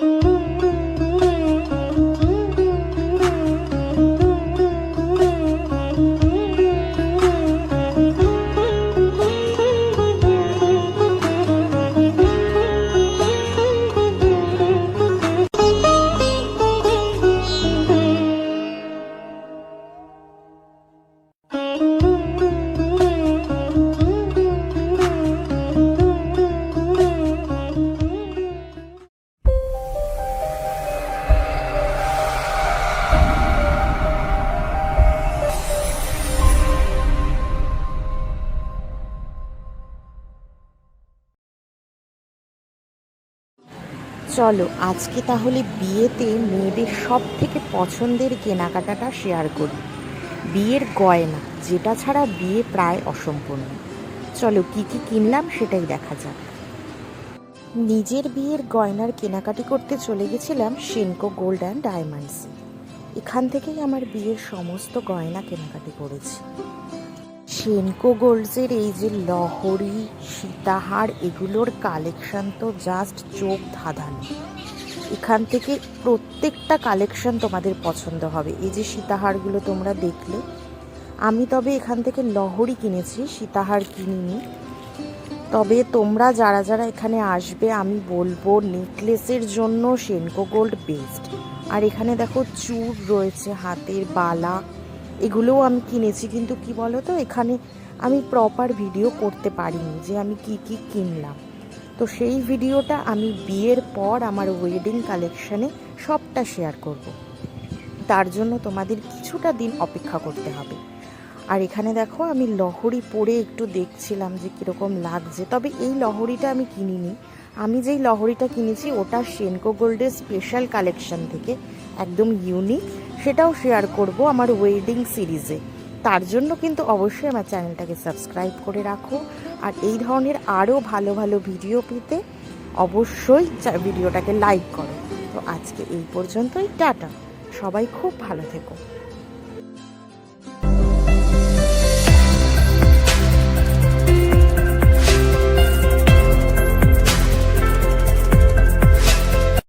Música চলো, আজকে তাহলে বিয়েতে মেয়েদের সব থেকে পছন্দের কেনাকাটাটা শেয়ার করি। বিয়ের গয়না, যেটা ছাড়া বিয়ে প্রায় অসম্পূর্ণ। চলো, কি কি কিনলাম সেটাই দেখা যাক। নিজের বিয়ের গয়নার কেনাকাটি করতে চলে গেছিলাম সেনকো গোল্ড অ্যান্ড ডায়মন্ডস। এখান থেকেই আমার বিয়ের সমস্ত গয়না কেনাকাটি করেছি। সেনকো গোল্ডসের এই যে লহরি, সীতাহার, এগুলোর কালেকশন তো জাস্ট চোখ ধাঁধানো। এখান থেকে প্রত্যেকটা কালেকশন তোমাদের পছন্দ হবে। এই যে সীতাহারগুলো তোমরা দেখলে, আমি তবে এখান থেকে লহরি কিনেছি, সীতাহার কিনিনি। তবে তোমরা যারা যারা এখানে আসবে, আমি বলব নেকলেসের জন্য সেনকো গোল্ড বেস্ট আর এখানে দেখো চূড় রয়েছে, হাতের বালা এগুলোও আমি কিনেছি, কিন্তু কি বলো তো এখানে আমি প্রপার ভিডিও করতে পারিনি যে আমি কি কি কিনলাম। তো সেই ভিডিওটা আমি বিয়ের পর আমার ওয়েডিং কালেকশানে সবটা শেয়ার করব। তার জন্য তোমাদের কিছুটা দিন অপেক্ষা করতে হবে। আর এখানে দেখো, আমি লহরি পরে একটু দেখছিলাম যে কীরকম লাগছে, তবে এই লহরিটা আমি কিনিনি। আমি যেই লহরিটা কিনেছি, ওটা সেনকো গোল্ডের স্পেশাল কালেকশন থেকে, একদম ইউনিক সেটাও শেয়ার করব আমার ওয়েডিং সিরিজে তার জন্য কিন্তু অবশ্যই আমার চ্যানেলটাকে সাবস্ক্রাইব করে রাখো। আর এই ধরনের আরও ভালো ভালো ভিডিও পেতে অবশ্যই ভিডিওটাকে লাইক করো। তো আজকে এই পর্যন্তই, টাটা। সবাই খুব ভালো থেকো।